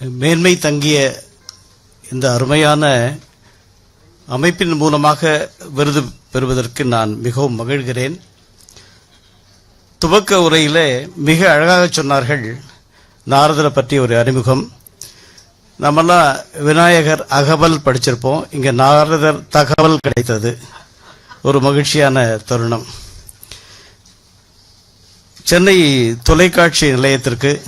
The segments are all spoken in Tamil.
மேன்மை தங்கிய இந்த அருமையான அமைப்பின் மூலமாக விருது பெறுவதற்கு நான் மிகவும் மகிழ்கிறேன். துவக்க உரையிலே மிக அழகாக சொன்னார்கள் நாரதரை பற்றி ஒரு அறிமுகம். நம்மெல்லாம் விநாயகர் அகவல் படிச்சிருப்போம். இங்கே நாரதர் தகவல் கிடைத்தது. ஒரு மகிழ்ச்சியான தருணம். சென்னை தொலைக்காட்சி நிலையத்திற்கு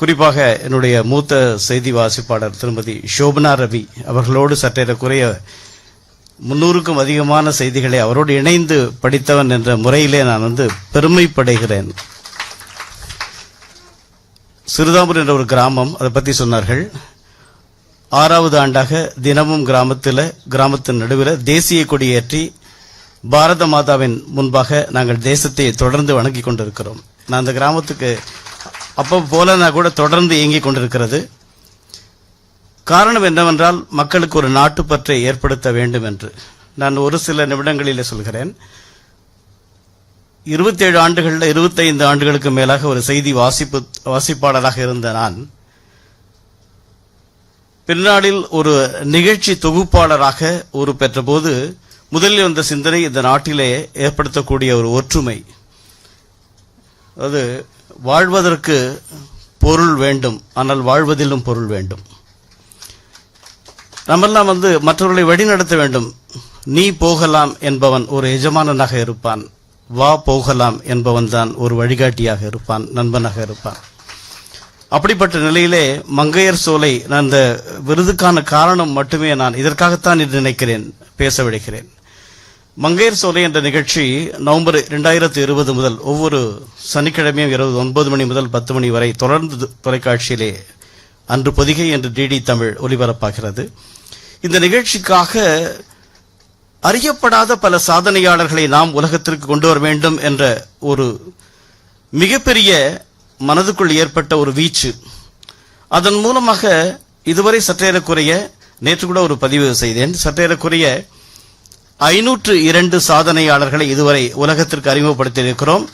குறிப்பாக என்னுடைய மூத்த செய்தி வாசிப்பாளர் திருமதி ஷோபனா ரவி அவர்களோடு சற்றேறக்குறைய முன்னூறுக்கும் அதிகமான செய்திகளை அவரோடு இணைந்து படித்தவன் என்ற முறையிலே நான் வந்து பெருமைப்படுகிறேன். சிறுதாம்பூர் என்ற ஒரு கிராமம் அதை பற்றி சொன்னார்கள். ஆறாவது ஆண்டாக தினமும் கிராமத்தில் கிராமத்தின் நடுவில் தேசிய கொடியேற்றி பாரத மாதாவின் முன்பாக நாங்கள் தேசத்தை தொடர்ந்து வணங்கிக் கொண்டிருக்கிறோம். நான் அந்த கிராமத்துக்கு அப்போ போலனா கூட தொடர்ந்து இயங்கிக் கொண்டிருக்கிறது. காரணம் என்னவென்றால் மக்களுக்கு ஒரு நாட்டுப்பற்றை ஏற்படுத்த வேண்டும் என்று நான் ஒரு சில நிமிடங்களில் சொல்கிறேன். இருபத்தேழு ஆண்டுகளில் இருபத்தைந்து ஆண்டுகளுக்கு மேலாக ஒரு செய்தி வாசிப்பு வாசிப்பாளராக இருந்த நான் பின்னாளில் ஒரு நிகழ்ச்சி தொகுப்பாளராக ஒரு பெற்றபோது முதலில் வந்த சிந்தனை இந்த நாட்டிலே ஏற்படுத்தக்கூடிய ஒரு ஒற்றுமை. அது வாழ்வதற்கு பொருள் வேண்டும். ஆனால் வாழ்வதிலும் பொருள் வேண்டும். நம்மெல்லாம் வந்து மற்றவர்களை வழிநடத்த வேண்டும். நீ போகலாம் என்பவன் ஒரு எஜமானனாக இருப்பான். வா போகலாம் என்பவன் தான் ஒரு வழிகாட்டியாக இருப்பான் நண்பனாக இருப்பான். அப்படிப்பட்ட நிலையிலே மங்கையர் சோலை நான் இந்த விருதுக்கான காரணம் மட்டுமே நான் இதற்காகத்தான் நினைக்கிறேன் பேச விடுகிறேன் மங்கையர் சோலை என்ற நிகழ்ச்சி நவம்பர் இரண்டாயிரத்தி இருபது முதல் ஒவ்வொரு சனிக்கிழமையும் இரவு ஒன்பது மணி முதல் பத்து மணி வரை தொடர்ந்து தொலைக்காட்சியிலே அன்று பொதிகை என்று டிடி தமிழ் ஒலிபரப்பாகிறது. இந்த நிகழ்ச்சிக்காக அறியப்படாத பல சாதனையாளர்களை நாம் உலகத்திற்கு கொண்டு வர வேண்டும் என்ற ஒரு மிகப்பெரிய மனதுக்குள் ஏற்பட்ட ஒரு வீச்சு. அதன் மூலமாக இதுவரை சற்றேறக்குறைய நேற்று கூட ஒரு பதிவு செய்தேன் சற்றேறக்குறைய ஐநூற்று இரண்டு சாதனையாளர்களை இதுவரை உலகத்திற்கு அறிமுகப்படுத்தியிருக்கிறோம்.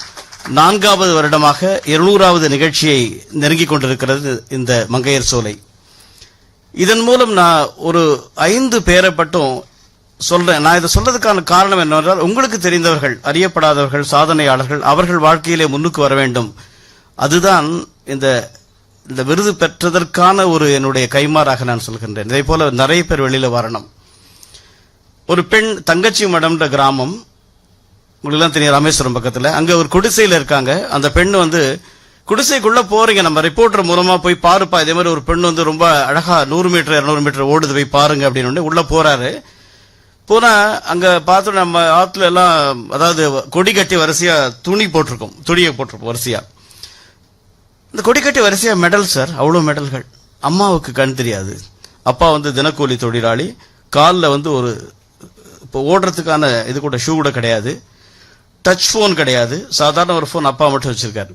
நான்காவது வருடமாக இருநூறாவது நிகழ்ச்சியை நெருங்கிக் கொண்டிருக்கிறது இந்த மங்கையர் சோலை. இதன் மூலம் நான் ஒரு ஐந்து பேரை மட்டும் சொல்றேன். நான் இதை சொல்றதுக்கான காரணம் என்னவென்றால் உங்களுக்கு தெரிந்தவர்கள் அறியப்படாதவர்கள் சாதனையாளர்கள் அவர்கள் வாழ்க்கையிலே முன்னுக்கு வர வேண்டும். அதுதான் இந்த இந்த விருது பெற்றதற்கான ஒரு என்னுடைய கைமாறாக நான் சொல்கின்றேன். இதே போல நிறைய பேர் வெளியில வரணும். ஒரு பெண் தங்கச்சி மடம்ன்ற கிராமம் உங்களுக்குலாம் தெரியும் ராமேஸ்வரம் பக்கத்தில் அங்கே ஒரு குடிசையில் இருக்காங்க. அந்த பெண் வந்து குடிசைக்குள்ளே போகிறீங்க நம்ம ரிப்போர்ட்டர் மூலமாக போய் பாருப்பா. இதே மாதிரி ஒரு பெண் வந்து ரொம்ப அழகாக நூறு மீட்டர் இரநூறு மீட்டர் ஓடுது போய் பாருங்க அப்படின்னு உள்ளே போகிறாரு போனால் அங்கே அங்க பார்த்து நம்ம ஆற்றுல எல்லாம் அதாவது கொடி கட்டி வரிசையாக துணி போட்டிருக்கோம். துணியை போட்டிருப்போம் வரிசையாக இந்த கொடி கட்டி வரிசையாக மெடல் சார் அவ்வளோ மெடல்கள் அம்மாவுக்கு கண் தெரியாது. அப்பா வந்து தினக்கூலி தொழிலாளி. காலில் வந்து ஒரு இப்போ ஓடுறதுக்கான இது கூட ஷூ கூட கிடையாது. டச் ஃபோன் கிடையாது. சாதாரண ஒரு ஃபோன் அப்பா மட்டும் வச்சிருக்காரு.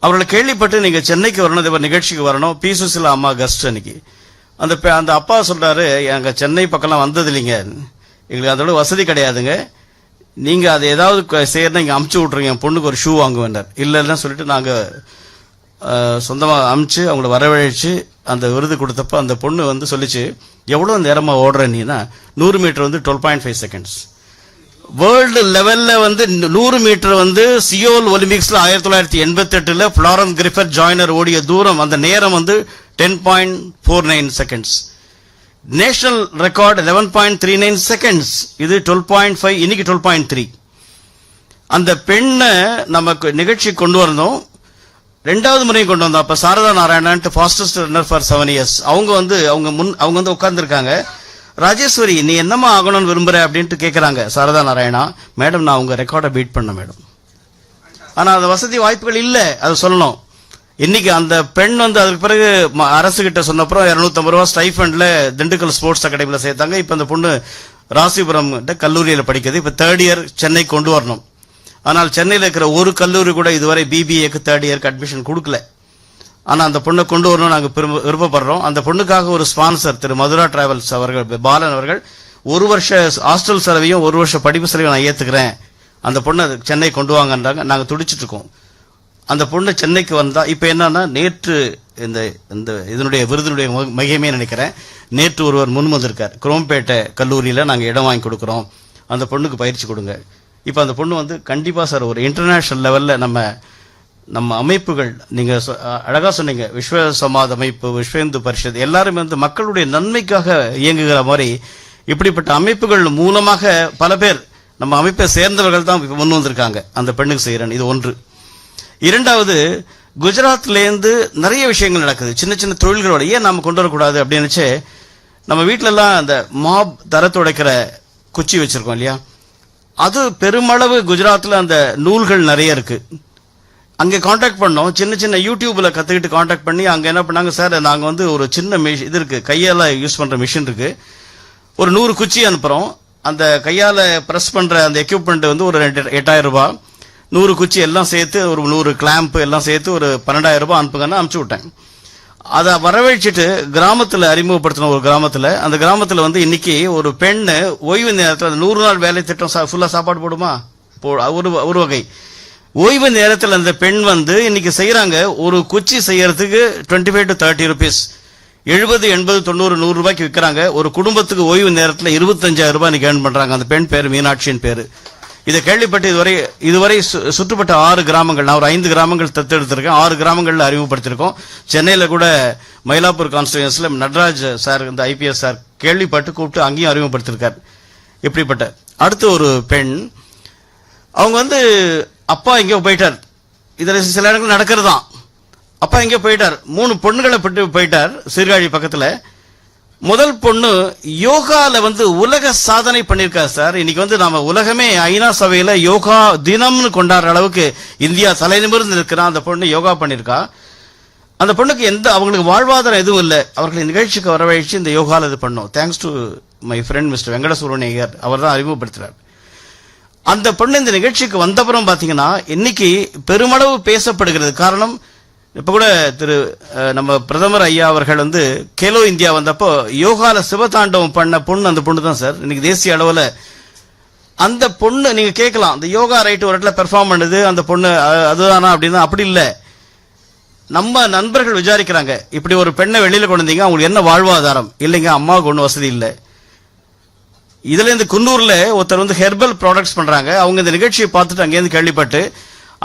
அவர்களை கேள்விப்பட்டு நீங்கள் சென்னைக்கு வரணும் இதே நிகழ்ச்சிக்கு வரணும். பீசுசில அம்மா கஸ்ட் அன்னைக்கு. அந்த அந்த அப்பா சொல்கிறாரு எங்கள் சென்னை பக்கம்லாம் வந்தது இல்லைங்க எங்களுக்கு அதோட வசதி கிடையாதுங்க. நீங்கள் அதை ஏதாவது க- இங்கே அமுச்சு விட்ருங்க என் பொண்ணுக்கு ஒரு ஷூ வாங்குவேன்னார். இல்லைன்னா சொல்லிட்டு நாங்கள் சொந்தமாக அமுச்சு அவங்கள வரவழைச்சு அந்த விருது கொடுத்தப்ப அந்த பொண்ணு வந்து சொல்லிச்சு எவ்வளோ நேரமாக ஓடுற நீனா? நூறு மீட்டர் வந்து twelve point five seconds world லெவலில் வந்து நூறு மீட்டர் வந்து சியோல் ஒலிம்பிக்ஸில் ஆயிரத்தி தொள்ளாயிரத்தி எண்பத்தெட்டில் எட்டுல கிரிஃபர் ஜாயினர் ஓடிய தூரம் அந்த நேரம் வந்து ten point four nine seconds national record eleven point three nine seconds இது டுவெல் பாயிண்ட் ஃபைவ் இன்னைக்கு டுவெல் பாயிண்ட் த்ரீ அந்த பெண்ணை நமக்கு நிகழ்ச்சி கொண்டு வரணும் ரெண்டாவது முறையும் கொண்டு வந்தோம். அப்போ Sharada Narayanan fastest runner for seven years அவங்க வந்து அவங்க முன் அவங்க வந்து உட்கார்ந்துருக்காங்க. ராஜேஸ்வரி நீ என்னம்மா ஆகணும்னு விரும்புற அப்படின்ட்டு கேட்குறாங்க சாரதா நாராயணா. மேடம் நான் உங்கள் ரெக்கார்டை பீட் பண்ண மேடம். ஆனால் அந்த வசதி வாய்ப்புகள் இல்லை. அதை சொல்லணும். இன்னைக்கு அந்த பெண் வந்து அதுக்கு பிறகு அரசுகிட்ட சொன்னப்புறம் 250 ரூபா ஸ்டைஃபண்டில் திண்டுக்கல் ஸ்போர்ட்ஸ் அகாடமியில் சேர்த்தாங்க. இப்போ அந்த பொண்ணு ராசிபுரம் கல்லூரியில் படிக்கிறது இப்போ தேர்ட் இயர் சென்னை கொண்டு வரணும். ஆனால் சென்னையில் இருக்கிற ஒரு கல்லூரி கூட இதுவரை பிபிஏக்கு தேர்ட் இயர்க்கு அட்மிஷன் கொடுக்கல. ஆனால் அந்த பொண்ணை கொண்டு வரணும் நாங்கள் விரும்ப- விருப்பப்படுறோம். அந்த பொண்ணுக்காக ஒரு ஸ்பான்சர் திரு மதுரா டிராவல்ஸ் அவர்கள் பாலன் அவர்கள் ஒரு வருஷ ஹாஸ்டல் செலவையும் ஒரு வருஷ படிப்பு செலவையும் நான் ஏற்றுக்கிறேன் அந்த பொண்ணை சென்னை கொண்டு வாங்கன்றாங்க. நாங்கள் துடிச்சிட்டு இருக்கோம். அந்த பொண்ணு சென்னைக்கு வந்தால் இப்போ என்னன்னா நேற்று இந்த இந்த இதனுடைய விருதினுடைய ம- நினைக்கிறேன். நேற்று ஒருவர் முன் வந்திருக்கார் குரோம்பேட்டை கல்லூரியில் நாங்கள் இடம் வாங்கி கொடுக்குறோம். அந்த பொண்ணுக்கு பயிற்சி கொடுங்க. இப்போ அந்த பொண்ணு வந்து கண்டிப்பாக சார் ஒரு இன்டர்நேஷ்னல் லெவலில் நம்ம நம்ம அமைப்புகள் நீங்கள் சொ- சொன்னீங்க விஸ்வ சமாத அமைப்பு விஸ்வ இந்து பரிஷத் எல்லாருமே வந்து மக்களுடைய நன்மைக்காக இயங்குகிற மாதிரி இப்படிப்பட்ட அமைப்புகள் மூலமாக பல பேர் நம்ம அமைப்பை சேர்ந்தவர்கள் தான் இப்ப முன் வந்திருக்காங்க அந்த பெண்ணுக்கு செய்கிறேன் இது ஒன்று. இரண்டாவது குஜராத்லேருந்து நிறைய விஷயங்கள் நடக்குது சின்ன சின்ன தொழில்களோட ஏன் நாம் கொண்டு வரக்கூடாது அப்படின்னுச்சு நம்ம வீட்டிலலாம் அந்த மாப் தரத்துடைக்கிற குச்சி வச்சுருக்கோம் இல்லையா? அது பெருமளவு குஜராத்தில் அந்த நூல்கள் நிறைய இருக்கு. அங்கே காண்டாக்ட் பண்ணோம். சின்ன சின்ன யூடியூப்பில் கற்றுக்கிட்டு காண்டாக்ட் பண்ணி அங்கே என்ன பண்ணாங்க சார் நாங்கள் வந்து ஒரு சின்ன மிஷின் இது இருக்குது கையால் யூஸ் பண்ணுற மிஷின் இருக்குது ஒரு நூறு குச்சி அனுப்புகிறோம் அந்த கையால் ப்ரெஸ் பண்ணுற அந்த எக்யூப்மெண்ட் வந்து ஒரு ரெண்டு எட்டாயிரம் ரூபா நூறு குச்சி எல்லாம் சேர்த்து ஒரு நூறு கிளாம்ப் எல்லாம் சேர்த்து ஒரு பன்னெண்டாயிரம் ரூபாய் அனுப்புங்கன்னு அனுப்பிச்சு விட்டேன். அதை வரவழைச்சிட்டு கிராமத்தில் அறிமுகப்படுத்தின ஒரு கிராமத்தில் அந்த கிராமத்தில் வந்து இன்னைக்கு ஒரு பெண்ணு ஓய்வு நேரத்தில் நூறு நாள் வேலை திட்டம் சா- ஃபுல்லாக சாப்பாடு போடுமா? போ ஒரு ஒரு வகை. ஓய்வு நேரத்தில் அந்த பெண் வந்து இன்னைக்கு செய்கிறாங்க ஒரு குச்சி செய்யறதுக்கு twenty five to thirty rupees எழுபது எண்பது தொண்ணூறு நூறு ரூபாய்க்கு விற்கிறாங்க ஒரு குடும்பத்துக்கு ஓய்வு நேரத்தில் இருபத்தஞ்சாயிரம் ரூபாய் இன்னைக்கு ஏர்ன் பண்ணுறாங்க அந்த பெண் பேர் மீனாட்சியின் பேர். இதை கேள்விப்பட்டு இதுவரை இதுவரை சு- சுற்றுப்பட்ட ஆறு கிராமங்கள் நான் ஒரு ஐந்து கிராமங்கள் தத்தெடுத்திருக்கேன் ஆறு கிராமங்கள்ல அறிமுகப்படுத்திருக்கோம். சென்னையில கூட மயிலாப்பூர் கான்ஸ்டியூன்ஸ்ல நடராஜ் சார் இந்த ஐபிஎஸ் சார் கேள்விப்பட்டு கூப்பிட்டு அங்கேயும் அறிமுகப்படுத்திருக்கார். இப்படிப்பட்ட அடுத்து ஒரு பெண் அவங்க வந்து அப்பா எங்கேயோ போயிட்டார். இதில் சில இடங்கள் நடக்கிறது தான் அப்பா எங்கேயோ போயிட்டார். மூணு பொண்ணுகளை பட்டு போயிட்டார். சீர்காழி பக்கத்தில். முதல் பொண்ணு யோகால வந்து உலக சாதனை பண்ணியிருக்காரு சார். இன்னைக்கு வந்து நாம உலகமே ஐநா சபையில யோகா தினம்னு கொண்டாடுற அளவுக்கு இந்தியா தலைநிமிர்ந்து இருக்கிறான் அந்த பொண்ணு யோகா பண்ணியிருக்கா. அந்த பொண்ணுக்கு எந்த அவங்களுக்கு வாழ்வாதாரம் எதுவும் இல்லை. அவர்களை நிகழ்ச்சிக்கு வரவழைச்சு இந்த யோகால இது பண்ணோம். Thanks to my friend mister வெங்கடசுரணியர். அவர் தான் அறிமுகப்படுத்துறார். அந்த பொண்ணு இந்த நிகழ்ச்சிக்கு வந்தப்புறம் பார்த்தீங்கன்னா இன்னைக்கு பெருமளவு பேசப்படுகிறது. காரணம் இப்போ கூட திரு நம்ம பிரதமர் ஐயா அவர்கள் வந்து கேலோ இந்தியா வந்தப்போ யோகால சிவதாண்டவம் பண்ண பொண்ணு அந்த பொண்ணு தான் சார். இன்னைக்கு தேசிய அளவில் அந்த பொண்ணு நீங்கள் கேட்கலாம். அந்த யோகா ரைட் ஒரு இடத்துல பெர்ஃபார்ம் பண்ணுது அந்த பொண்ணு அதுதானா அப்படின்னா அப்படி இல்லை. நம்ம நண்பர்கள் விசாரிக்கிறாங்க. இப்படி ஒரு பெண்ணை வெளியில் கொண்டு வந்தீங்க அவங்களுக்கு என்ன வாழ்வாதாரம்? இல்லைங்க அம்மாவுக்கு ஒன்றும் வசதி இல்லை. இதுல இந்த குன்னூர்ல ஒருத்தர் வந்து ஹெர்பல் ப்ராடக்ட்ஸ் பண்றாங்க. அவங்க இந்த நிகழ்ச்சியை பார்த்துட்டு அங்கேருந்து கேள்விப்பட்டு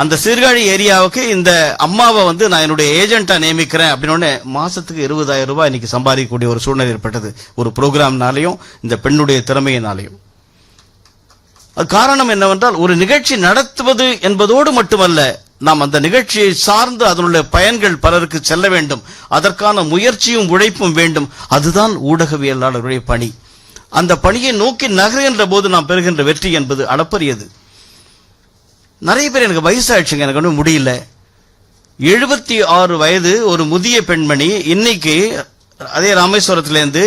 அந்த சீர்காழி ஏரியாவுக்கு இந்த அம்மாவை வந்து நான் என்னுடைய ஏஜென்ட்டா நியமிக்கிறேன் அப்படின்னு மாசத்துக்கு இருபதாயிரம் ரூபாய் இன்னைக்கு சம்பாதிக்கக்கூடிய ஒரு சூழ்நிலை ஏற்பட்டது. ஒரு ப்ரோக்ராம்னாலையும் இந்த பெண்ணுடைய திறமையினாலையும். அது காரணம் என்னவென்றால் ஒரு நிகழ்ச்சி நடத்துவது என்பதோடு மட்டுமல்ல நாம் அந்த நிகழ்ச்சியை சார்ந்து அதனுடைய பயன்கள் பலருக்கு செல்ல வேண்டும். அதற்கான முயற்சியும் உழைப்பும் வேண்டும். அதுதான் ஊடகவியலாளர்களுடைய பணி. அந்த பணியை நோக்கி நகர்கின்ற போது நாம் பெறுகின்ற வெற்றி என்பது அளப்பரியது. நிறைய பேர் எனக்கு வயசாயிடுச்சுங்க எனக்கு ஒன்றும் முடியல. எழுபத்தி ஆறு வயது ஒரு முதிய பெண்மணி இன்னைக்கு அதே ராமேஸ்வரத்துலேருந்து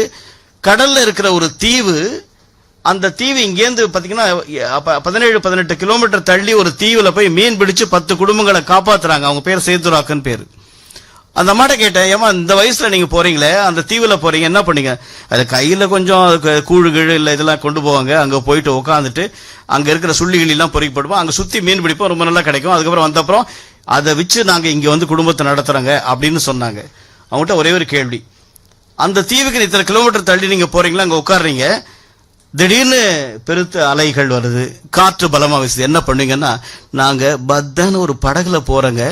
கடலில் இருக்கிற ஒரு தீவு அந்த தீவு இங்கேருந்து பார்த்தீங்கன்னா பதினேழு பதினெட்டு கிலோமீட்டர் தள்ளி ஒரு தீவில் போய் மீன் பிடிச்சு பத்து குடும்பங்களை காப்பாற்றுறாங்க அவங்க பேர் சேதுராக்குன்னு பேர். அந்த அம்மாட்ட கேட்டேன் ஏமா இந்த வயசுல நீங்க போறீங்களே அந்த தீவுல போறீங்க என்ன பண்ணீங்க? அது கையில கொஞ்சம் கூழு கீழு இல்ல இதெல்லாம் கொண்டு போவாங்க. அங்க போயிட்டு உட்காந்துட்டு அங்க இருக்கிற சுள்ளிகள் எல்லாம் பொறிக்கப்படுவோம் அங்க சுத்தி மீன் பிடிப்போம் ரொம்ப நல்லா கிடைக்கும். அதுக்கப்புறம் வந்தப்புறம் அதை வச்சு நாங்க இங்க வந்து குடும்பத்தை நடத்துறோங்க அப்படின்னு சொன்னாங்க. அவங்ககிட்ட ஒரே ஒரு கேள்வி. அந்த தீவுக்கு இத்தனை கிலோமீட்டர் தள்ளி நீங்க போறீங்களா? அங்க உட்காடுறீங்க திடீர்னு பெருத்த அலைகள் வருது. காற்று பலமா வீசுது. என்ன பண்ணுவீங்கன்னா நாங்க பத்தான ஒரு படகுல போறோங்க.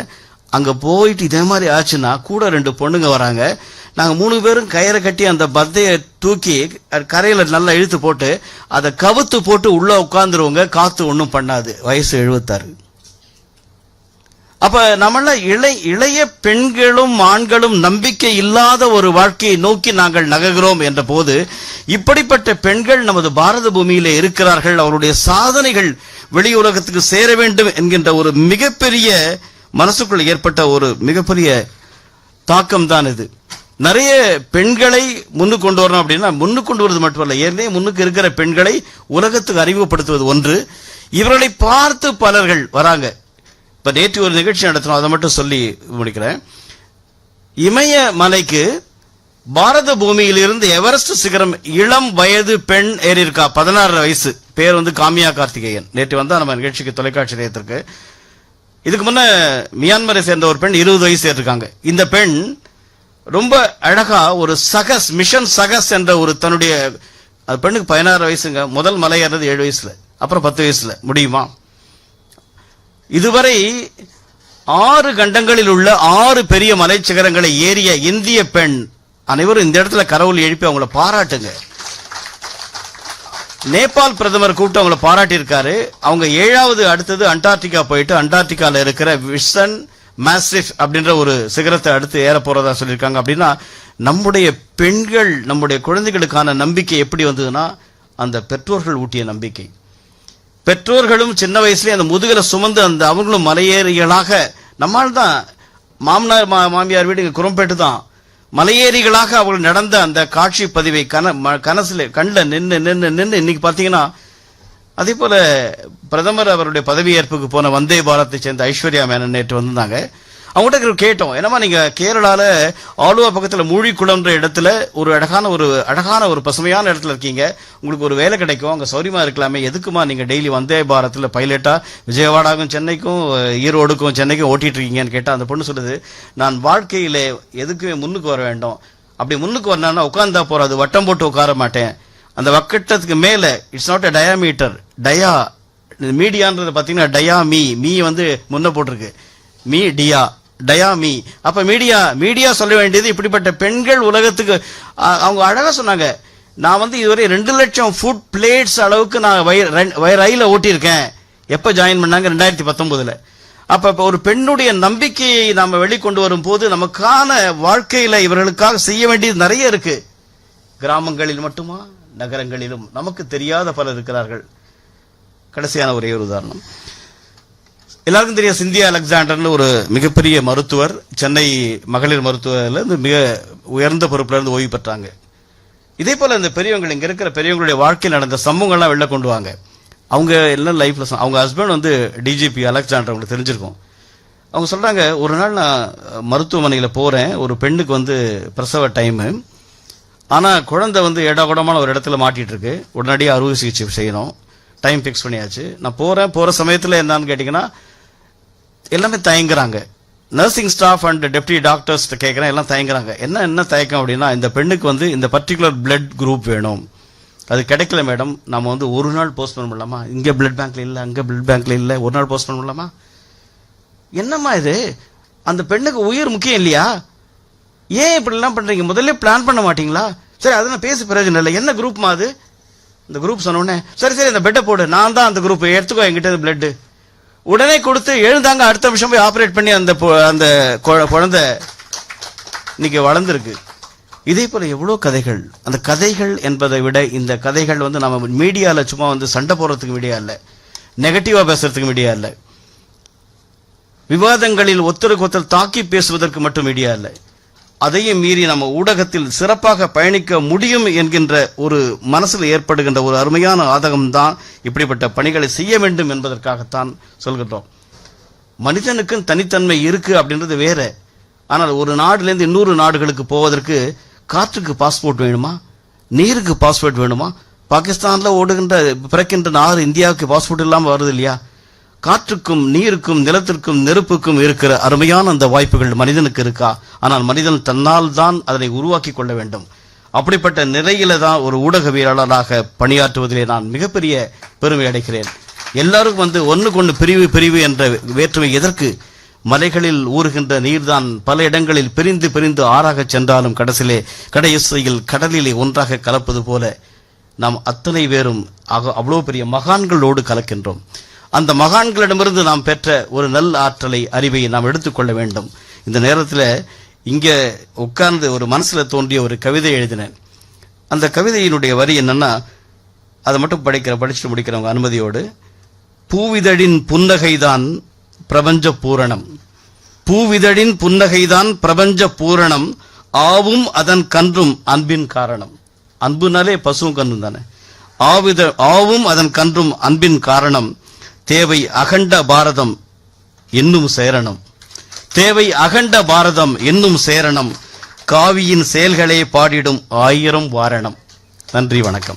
அங்க போயிட்டு இதே மாதிரி ஆச்சுன்னா கூட ரெண்டு பொண்ணுங்க வராங்க. நாங்கள் மூணு பேரும் கயிறை கட்டி அந்த பத்தையை தூக்கி கரையில் நல்லா இழுத்து போட்டு அதை கவுத்து போட்டு உள்ளே உட்காந்துருவோங்க காத்து ஒன்றும் பண்ணாது. வயசு எழுபத்தாறு. அப்ப நம்மள இளை இளைய பெண்களும் ஆண்களும் நம்பிக்கை இல்லாத ஒரு வாழ்க்கையை நோக்கி நாங்கள் நகர்கிறோம் என்ற போது இப்படிப்பட்ட பெண்கள் நமது பாரத பூமியிலே இருக்கிறார்கள். அவருடைய சாதனைகள் வெளி உலகத்துக்கு சேர வேண்டும் என்கின்ற ஒரு மிகப்பெரிய மனசுக்குள் ஏற்பட்ட ஒரு மிகப்பெரிய தாக்கம் தான் இது. நிறைய பெண்களை முன்னுக்கு கொண்டு வரணும் அப்படின்னா முன்னுக்கு கொண்டு வருவது மட்டுமல்ல. ஏற்கனவே முன்னுக்கு இருக்கிற பெண்களை உலகத்துக்கு அறிமுகப்படுத்துவது ஒன்று. இவர்களை பார்த்து பலர்கள் வராங்க. இப்போ நேற்று ஒரு நிகழ்ச்சி நடத்தினோம். அதை மட்டும் சொல்லி முடிக்கிறேன். இமய மலைக்கு பாரத பூமியிலிருந்து எவரெஸ்ட் சிகரம் இளம் வயது பெண் ஏறி இருக்கா பதினாறு வயசு. பேர் வந்து காமியா கார்த்திகேயன். நேற்று வந்தால் நம்ம நிகழ்ச்சிக்கு தொலைக்காட்சி நிலையத்திற்கு இதுக்கு முன்ன மியான்மரை சேர்ந்த ஒரு பெண் இருபது வயசு இருக்காங்க இந்த பெண் ரொம்ப அழகா ஒரு சகஸ் மிஷன் சகஸ் என்ற ஒரு தன்னுடைய அது பெண்ணுக்கு பதினாறு வயசுங்க. முதல் மலை ஏறது ஏழு வயசுல. அப்புறம் பத்து வயசுல. முடியுமா? இதுவரை ஆறு கண்டங்களில் உள்ள ஆறு பெரிய மலைச்சிகரங்களை ஏறிய இந்திய பெண் அனைவரும் இந்த இடத்துல கரவுள் எழுப்பி அவங்கள பாராட்டுங்க. நேபாள் பிரதமர் கூப்பிட்டு அவங்கள பாராட்டியிருக்காரு. அவங்க ஏழாவது அடுத்தது அண்டார்டிகா போயிட்டு அண்டார்டிகால இருக்கிற விஷன் மாசிஃப் அப்படின்ற ஒரு சிகரத்தை அடுத்து ஏற போறதா சொல்லியிருக்காங்க. அப்படின்னா நம்முடைய பெண்கள் நம்முடைய குழந்தைகளுக்கான நம்பிக்கை எப்படி வந்ததுன்னா அந்த பெற்றோர்கள் ஊட்டிய நம்பிக்கை. பெற்றோர்களும் சின்ன வயசுலேயே அந்த முதுகில் சுமந்து அந்த அவங்களும் மலையேறிகளாக நம்மால் தான் மாமனார் மா- மாமியார் வீடு இங்க குரம்பேட்டு தான் மலையேறிகளாக அவர்கள் நடந்த அந்த காட்சி பதிவை கன ம- கனசுல கண்ணில் நின்று நின்று நின்று இன்னைக்கு பார்த்தீங்கன்னா அதே போல பிரதமர் அவருடைய பதவியேற்புக்கு போன வந்தே பாரத்தை சேர்ந்த ஐஸ்வர்யா மேனன் நேற்று வந்திருந்தாங்க. அவங்ககிட்ட கேட்டோம். என்னமா நீங்க கேரளால ஆலுவா பக்கத்துல மூழிக்குளம்ன்ற இடத்துல ஒரு அழகான ஒரு அழகான ஒரு பசுமையான இடத்துல இருக்கீங்க. உங்களுக்கு ஒரு வேலை கிடைக்கும். அங்க சௌரியமா இருக்கலாமே. எதுக்குமா நீங்க டெய்லி வந்தே பாரத்ல பைலட்டா விஜயவாடாக்கும் சென்னைக்கும் ஈரோடுக்கும் சென்னைக்கும் ஓட்டிட்டு இருக்கீங்கன்னு கேட்டா அந்த பொண்ணு சொல்லுது நான் வாழ்க்கையில எதுக்குமே முன்னுக்கு வர வேண்டும். அப்படி முன்னுக்கு வரணும்னா உட்கார்ந்தா போறாது வட்டம் போட்டு உட்கார மாட்டேன். அந்த வக்கட்டத்துக்கு மேலே it's not a diameter dia மீடியான்றது பார்த்தீங்கன்னா டயா மீ மீ வந்து முன்ன போட்டிருக்கு. மீ டியா டயா மீ அப்ப மீடியா மீடியா சொல்ல வேண்டியது இப்படிப்பட்ட பெண்கள் உலகத்துக்கு அவங்க அழகா சொன்னாங்க நான் வந்து இதுவரை ரெண்டு லட்சம் ஃபுட் பிளேட்ஸ் அளவுக்கு நான் வய- ரயில ஓட்டியிருக்கேன். எப்ப ஜாயின் பண்ணாங்க? ரெண்டாயிரத்தி பத்தொன்பதுல. அப்ப ஒரு பெண்ணுடைய நம்பிக்கையை நாம வெளிக்கொண்டு வரும்போது நமக்கான வாழ்க்கையில இவர்களுக்காக செய்ய வேண்டியது நிறைய இருக்கு. கிராமங்களில் மட்டுமா? நகரங்களிலும். நமக்கு தெரியாத பலர் இருக்கிறார்கள். கடைசியான ஒரே ஒரு உதாரணம். எல்லாருக்கும் தெரியும் சிந்தியா அலெக்சாண்டர்னு ஒரு மிகப்பெரிய மருத்துவர் சென்னை மகளிர் மருத்துவர்லேருந்து மிக உயர்ந்த பொறுப்புலேருந்து ஓய்வு பெற்றாங்க. இதே போல் இந்த பெரியவங்க இங்கே இருக்கிற பெரியவங்களுடைய வாழ்க்கையில் நடந்த சம்பவங்கள்லாம் வெளில கொண்டு வாங்க. அவங்க எல்லாம் லைஃப்பில் அவங்க ஹஸ்பண்ட் வந்து டிஜிபி அலெக்சாண்டர் அவங்களுக்கு தெரிஞ்சிருக்கும். அவங்க சொல்கிறாங்க ஒரு நாள் நான் மருத்துவமனையில் போகிறேன் ஒரு பெண்ணுக்கு வந்து பிரசவ டைமு ஆனால் குழந்தை வந்து இடகுடமான ஒரு இடத்துல மாட்டிகிட்ருக்கு உடனடியாக அறுவை சிகிச்சை செய்யணும். டைம் ஃபிக்ஸ் பண்ணியாச்சு. நான் போகிறேன் போகிற சமயத்தில் என்னான்னு கேட்டிங்கன்னா எல்லாமே தயங்குறாங்க. Nursing staff and deputy doctors கேட்குறேன் எல்லாம் தயங்குறாங்க. என்ன என்ன தயக்கம் அப்படின்னா இந்த பெண்ணுக்கு வந்து இந்த பர்டிகுலர் பிளட் குரூப் வேணும். அது கிடைக்கல மேடம் நம்ம வந்து ஒரு நாள் போஸ்ட் பண்ண முடியலாமா? இங்கே பிளட் பேங்க்ல இல்லை அங்கே பிளட் பேங்க்ல இல்லை ஒரு நாள் போஸ்ட் பண்ண முடியலாமா? என்னம்மா இது? அந்த பெண்ணுக்கு உயிர் முக்கியம் இல்லையா? ஏன் இப்படிலாம் பண்ணுறீங்க முதல்ல பிளான் பண்ண மாட்டீங்களா? சரி அதெல்லாம் பேசி பிரயோஜனம் இல்லை. என்ன குரூப்மா அது? இந்த குரூப் சொன்னோடனே சரி சரி இந்த பெட்டை போடு. நான் தான் அந்த குரூப் எடுத்துக்கோ என்கிட்ட பிளட்டு உடனே கொடுத்து எழுந்தாங்க அடுத்த நிமிஷம் போய் ஆப்ரேட் பண்ணி அந்த அந்த கொ- குழந்தை இன்னைக்கு வளர்ந்துருக்கு. இதே போல எவ்வளோ கதைகள். அந்த கதைகள் என்பதை விட இந்த கதைகள் வந்து நம்ம மீடியாவில் சும்மா வந்து சண்டை போடுறதுக்கு மீடியா இல்லை. நெகட்டிவாக பேசுறதுக்கு மீடியா இல்லை. விவாதங்களில் ஒருத்தருக்கு ஒருத்தர் தாக்கி பேசுவதற்கு மட்டும் மீடியா இல்லை. அதையும் மீறி நம்ம ஊடகத்தில் சிறப்பாக பயணிக்க முடியும் என்கின்ற ஒரு மனசில் ஏற்படுகின்ற ஒரு அருமையான ஆதகம்தான் இப்படிப்பட்ட பணிகளை செய்ய வேண்டும் என்பதற்காகத்தான் சொல்கின்றோம். மனிதனுக்கும் தனித்தன்மை இருக்கு அப்படின்றது வேற. ஆனால் ஒரு நாடுலேருந்து இன்னொரு நாடுகளுக்கு போவதற்கு காற்றுக்கு பாஸ்போர்ட் வேணுமா? நீருக்கு பாஸ்போர்ட் வேணுமா? பாகிஸ்தானில் ஓடுகின்ற பிறக்கின்ற நாடு இந்தியாவுக்கு பாஸ்போர்ட் இல்லாமல் வருது இல்லையா? காற்றுக்கும் நீருக்கும் நிலத்திற்கும் நெருப்புக்கும் இருக்கிற அருமையான அந்த வாய்ப்புகள் மனிதனுக்கு இருக்கா? ஆனால் மனிதன் தன்னால் தான் அதனை உருவாக்கி கொள்ள வேண்டும். அப்படிப்பட்ட நிலையில தான் ஒரு ஊடகவியலாளராக பணியாற்றுவதிலே நான் மிகப்பெரிய பெருமை அடைகிறேன். எல்லாரும் வந்து ஒண்ணுக்கு கொண்டு பிரிவு பிரிவு என்ற வேற்றுமை எதற்கு? மலைகளில் ஊறுகின்ற நீர்தான் பல இடங்களில் பிரிந்து பிரிந்து ஆறாக சென்றாலும் கடைசியிலே கடைசியில் கடலிலே ஒன்றாக கலப்பது போல நாம் அத்தனை பேரும் அவ்வளோ அவ்வளவு பெரிய மகான்களோடு கலக்கின்றோம். அந்த மகான்களிடமிருந்து நாம் பெற்ற ஒரு நல் ஆற்றலை அறிவை நாம் எடுத்துக்கொள்ள வேண்டும். இந்த நேரத்தில் இங்கே உட்கார்ந்து ஒரு மனசில் தோன்றிய ஒரு கவிதை எழுதினேன். அந்த கவிதையினுடைய வரி என்னன்னா அதை மட்டும் படிக்கிற படிச்சுட்டு முடிக்கிறவங்க அனுமதியோடு பூவிதழின் புன்னகைதான் பிரபஞ்ச பூரணம். பூவிதழின் புன்னகைதான் பிரபஞ்ச பூரணம். ஆவும் அதன் கன்றும் அன்பின் காரணம். அன்புனாலே பசுவும் கன்றும் தானே. ஆவித ஆவும் அதன் கன்றும் அன்பின் காரணம். தேவை அகண்ட பாரதம் என்னும் சேரணம். தேவை அகண்ட பாரதம் என்னும் சேரணம். காவியின் செயல்களே பாடிடும் ஆயிரம் வாரணம். நன்றி வணக்கம்.